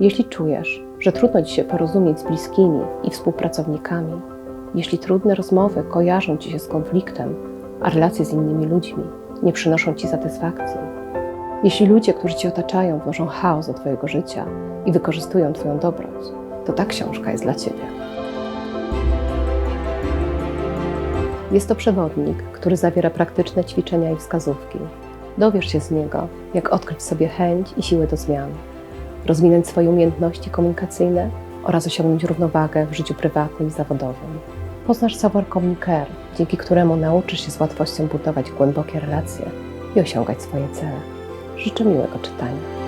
Jeśli czujesz, że trudno ci się porozumieć z bliskimi i współpracownikami, jeśli trudne rozmowy kojarzą ci się z konfliktem, a relacje z innymi ludźmi nie przynoszą ci satysfakcji, jeśli ludzie, którzy cię otaczają, wnoszą chaos do twojego życia i wykorzystują twoją dobroć, to ta książka jest dla ciebie. Jest to przewodnik, który zawiera praktyczne ćwiczenia i wskazówki. Dowiesz się z niego, jak odkryć sobie chęć i siłę do zmian, rozwinąć swoje umiejętności komunikacyjne oraz osiągnąć równowagę w życiu prywatnym i zawodowym. Poznasz savoir communiquer, dzięki któremu nauczysz się z łatwością budować głębokie relacje i osiągać swoje cele. Życzę miłego czytania.